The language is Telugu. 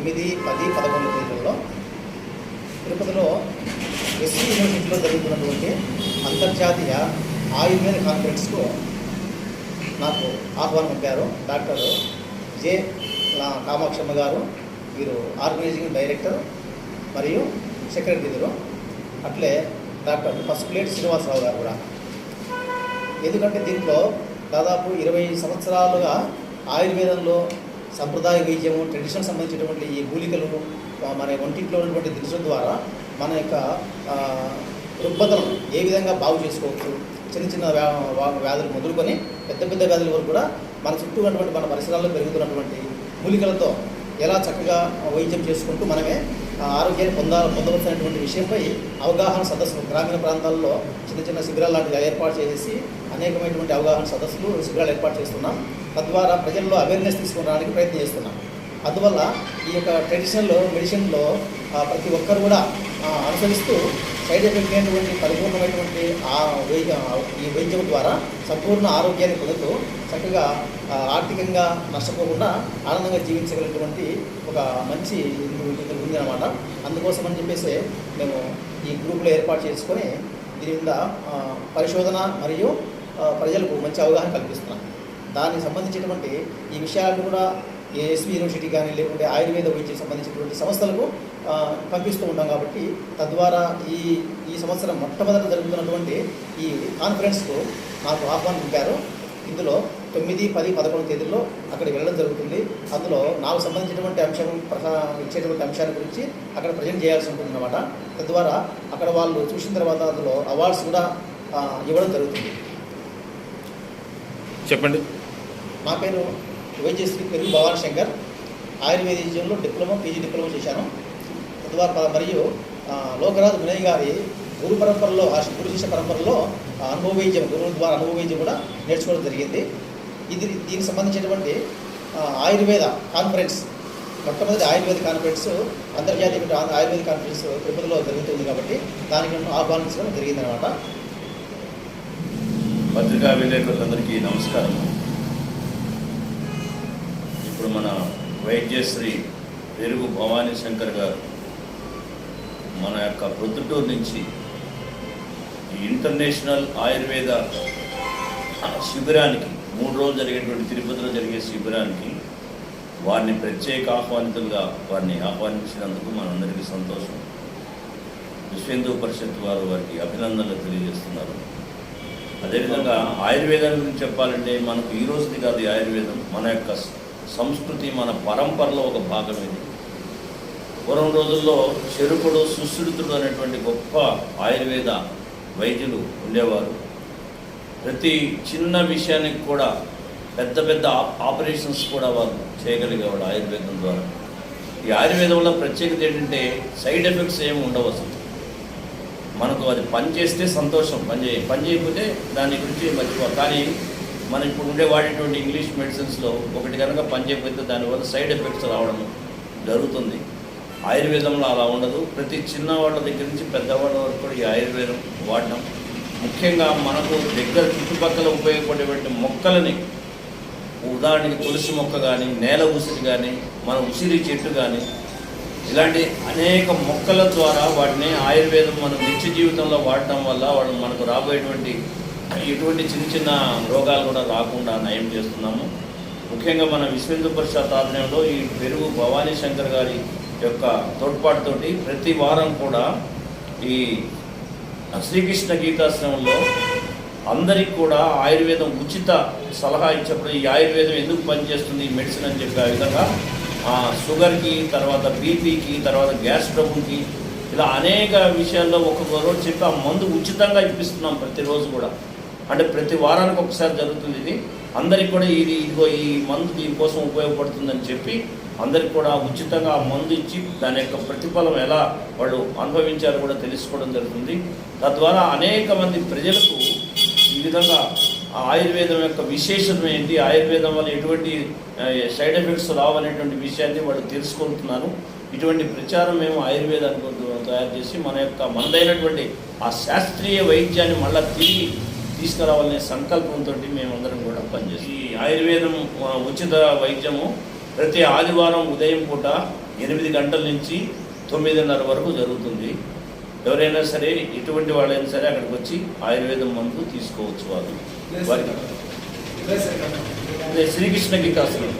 తొమ్మిది పది పదకొండు తేదీలలో తిరుపతిలో ఎస్సీ యూనివర్సిటీలో జరుగుతున్నటువంటి అంతర్జాతీయ ఆయుర్వేద కాన్ఫరెన్స్కు నాకు ఆహ్వానం పంపారు డాక్టర్ జె కామాక్షమ్మ గారు. వీరు ఆర్గనైజింగ్ డైరెక్టర్ మరియు సెక్రటరీ అట్లే డాక్టర్ ఫస్ట్ ప్లేట్ శ్రీనివాసరావు గారు కూడా. ఎందుకంటే దీంట్లో దాదాపు ఇరవై సంవత్సరాలుగా ఆయుర్వేదంలో సంప్రదాయ వైద్యము ట్రెడిషన్ సంబంధించినటువంటి ఈ మూలికలు మన వంటింట్లో ఉన్నటువంటి దినుసుల ద్వారా మన యొక్క ఆ, ఏ విధంగా బాగు చేసుకోవచ్చు చిన్న చిన్న వ్యా వ్యాధులు మొదలుకొని పెద్ద పెద్ద వ్యాధుల వరకు కూడా మన చుట్టూ ఉన్నటువంటి మన పరిసరాల్లో పెరుగుతున్నటువంటి మూలికలతో ఎలా చక్కగా వైద్యం చేసుకుంటూ మనమే ఆరోగ్యాన్ని పొంద పొందవలసినటువంటి విషయంపై అవగాహన సదస్సులు గ్రామీణ ప్రాంతాల్లో చిన్న చిన్న శిబిరాలు లాంటివి ఏర్పాటు చేసేసి అనేకమైనటువంటి అవగాహన సదస్సులు శిబిరాలు ఏర్పాటు చేస్తున్నాం. తద్వారా ప్రజల్లో అవేర్నెస్ తీసుకురావడానికి ప్రయత్నం చేస్తున్నాం. అందువల్ల ఈ యొక్క ట్రెడిషనల్ మెడిసిన్లో ప్రతి ఒక్కరు కూడా అనుసరిస్తూ సైడ్ ఎఫెక్ట్ లేనటువంటి పరిపూర్ణమైనటువంటి ఆ వైద్య ఈ వైద్యం ద్వారా సంపూర్ణ ఆరోగ్యాన్ని పొందుతూ చక్కగా ఆర్థికంగా నష్టపోకుండా ఆనందంగా జీవించగలిగినటువంటి ఒక మంచి ఇందుకు ఉంది అనమాట. అందుకోసం అని చెప్పేసి మేము ఈ గ్రూపులో ఏర్పాటు చేసుకొని దీని మీద పరిశోధన మరియు ప్రజలకు మంచి అవగాహన కల్పిస్తున్నాం. దానికి సంబంధించినటువంటి ఈ విషయాలను కూడా ఎస్వి యూనివర్సిటీ కానీ లేకుంటే ఆయుర్వేద వైద్యం సంబంధించినటువంటి సంస్థలకు పంపిస్తూ ఉంటాం కాబట్టి తద్వారా ఈ ఈ సంవత్సరం మొట్టమొదట జరుగుతున్నటువంటి ఈ కాన్ఫరెన్స్కు నాకు ఆహ్వానం పంపారు ఇందులో తొమ్మిది పది పదకొండు తేదీల్లో అక్కడికి వెళ్ళడం జరుగుతుంది. అందులో నాకు సంబంధించినటువంటి అంశం ఇచ్చేటువంటి అంశాల గురించి అక్కడ ప్రజెంట్ చేయాల్సి ఉంటుంది అనమాట తద్వారా అక్కడ వాళ్ళు చూసిన తర్వాత అందులో అవార్డ్స్ కూడా ఇవ్వడం జరుగుతుంది. చెప్పండి. నా పేరు వైద్యశ్రీ పెరుగు భవాన్ శంకర్ ఆయుర్వేదిజంలో డిప్లొమా పీజీ డిప్లొమా చేశాను. తద్వారా మరియు ఆ, లోకరాజు వినయ్ గారి గురు పరంపరలో ఆ గురు శిష్య పరంపరలో అనుభవ వైద్యం గురువుల ద్వారా అనుభవ వైద్యం కూడా నేర్చుకోవడం జరిగింది. ఇది దీనికి సంబంధించినటువంటి ఆయుర్వేద కాన్ఫరెన్స్ మొట్టమొదటి ఆయుర్వేద కాన్ఫరెన్స్ అంతర్జాతీయ ఆయుర్వేద కాన్ఫరెన్స్ తిరుపతిలో జరుగుతుంది కాబట్టి దానికి నన్ను ఆహ్వానించడం జరిగిందనమాట పత్రికా విలేకరులందరికీ నమస్కారం ఇప్పుడు మన వైద్యశ్రీ పెరుగు భవానీ శంకర్ గారు మన యొక్క ప్రొద్దుటూరు నుంచి ఇంటర్నేషనల్ ఆయుర్వేద శిబిరానికి మూడు రోజులు జరిగేటువంటి తిరుపతిలో జరిగే శిబిరానికి వారిని ప్రత్యేక ఆహ్వానితులుగా వారిని ఆహ్వానించినందుకు మనందరికీ సంతోషం. విశ్వేందు పరిషత్ వారు వారికి అభినందనలు తెలియజేస్తున్నారు. అదేవిధంగా ఆయుర్వేదం గురించి చెప్పాలంటే మనకు ఈ రోజుది కాదు ఆయుర్వేదం మన యొక్క సంస్కృతి మన పరంపరలో ఒక భాగం ఇది పూర్వం రోజుల్లో చెరుకుడు సుశ్రుతుడు అనేటువంటి గొప్ప ఆయుర్వేద వైద్యులు ఉండేవారు. ప్రతి చిన్న విషయానికి కూడా పెద్ద పెద్ద ఆపరేషన్స్ కూడా వారు చేయగలిగేవాడు ఆయుర్వేదం ద్వారా. ఈ ఆయుర్వేదం వల్ల ప్రత్యేకత ఏంటంటే సైడ్ ఎఫెక్ట్స్ ఏమి ఉండవు అసలు. మనకు అది పని చేస్తే సంతోషం పని చేయ పని చేయకపోతే దాని గురించి మర్చిపో కానీ మనం ఇప్పుడు ఉండే వాడేటువంటి ఇంగ్లీష్ మెడిసిన్స్లో ఒకటి కనుక పనిచేయకపోతే దానివల్ల సైడ్ ఎఫెక్ట్స్ రావడం జరుగుతుంది. ఆయుర్వేదంలో అలా ఉండదు. ప్రతి చిన్నవాళ్ళ దగ్గర నుంచి పెద్దవాళ్ళ వరకు కూడా ఈ ఆయుర్వేదం వాడడం. ముఖ్యంగా మనకు దగ్గర చుట్టుపక్కల ఉపయోగపడేటువంటి మొక్కలని ఉదాహరణకి తులసి మొక్క కానీ నేల ఉసిరి కానీ మన ఉసిరి చెట్టు కానీ ఇలాంటి అనేక మొక్కల ద్వారా వాటిని ఆయుర్వేదం మనం నిత్య జీవితంలో వాడటం వల్ల వాళ్ళు మనకు రాబోయేటువంటి ఎటువంటి చిన్న చిన్న రోగాలు కూడా రాకుండా నయం చేస్తున్నాము. ముఖ్యంగా మన విశ్వ పరిషత్ ఆధ్వర్యంలో ఈ పెరుగు భవానీ శంకర్ గారి యొక్క తోడ్పాటుతోటి ప్రతి వారం కూడా ఈ శ్రీకృష్ణ గీతాశ్రమంలో అందరికి కూడా ఆయుర్వేదం ఉచిత సలహా ఇచ్చినప్పుడు ఈ ఆయుర్వేదం ఎందుకు పనిచేస్తుంది ఈ మెడిసిన్ అని చెప్పే విధంగా ఆ, షుగర్కి తర్వాత బీపీకి తర్వాత గ్యాస్ ట్రబుల్కి ఇలా అనేక విషయాల్లో ఒక్కొక్క రోజు చెప్పి ఆ మందు ఉచితంగా ఇప్పిస్తున్నాం ప్రతిరోజు కూడా. అంటే ప్రతి వారానికి ఒకసారి జరుగుతుంది ఇది. అందరికి కూడా ఇది ఇదిగో ఈ మందు దీనికోసం ఉపయోగపడుతుందని చెప్పి అందరికి కూడా ఉచితంగా ఆ మందు ఇచ్చి దాని యొక్క ప్రతిఫలం ఎలా వాళ్ళు అనుభవించారో కూడా తెలుసుకోవడం జరుగుతుంది. తద్వారా అనేక మంది ప్రజలకు ఈ విధంగా ఆయుర్వేదం యొక్క విశేషం ఏంటి ఆయుర్వేదం వల్ల ఎటువంటి సైడ్ ఎఫెక్ట్స్ రావనేటువంటి విషయాన్ని వాళ్ళు తెలుసుకుంటున్నారు. ఇటువంటి ప్రచారం మేము ఆయుర్వేదానికి తయారు చేసి మన యొక్క మనదైనటువంటి ఆ శాస్త్రీయ వైద్యాన్ని మళ్ళీ తిరిగి తీసుకురావాలనే సంకల్పంతో మేమందరం కూడా పనిచేస్తాం. ఈ ఆయుర్వేదం ఉచిత వైద్యము ప్రతి ఆదివారం ఉదయం పూట ఎనిమిది గంటల నుంచి తొమ్మిదిన్నర వరకు జరుగుతుంది. ఎవరైనా సరే ఎటువంటి వాళ్ళైనా సరే అక్కడికి వచ్చి ఆయుర్వేదం మందు తీసుకోవచ్చు వాళ్ళు. వారికి శ్రీకృష్ణ గీతాశ్రమం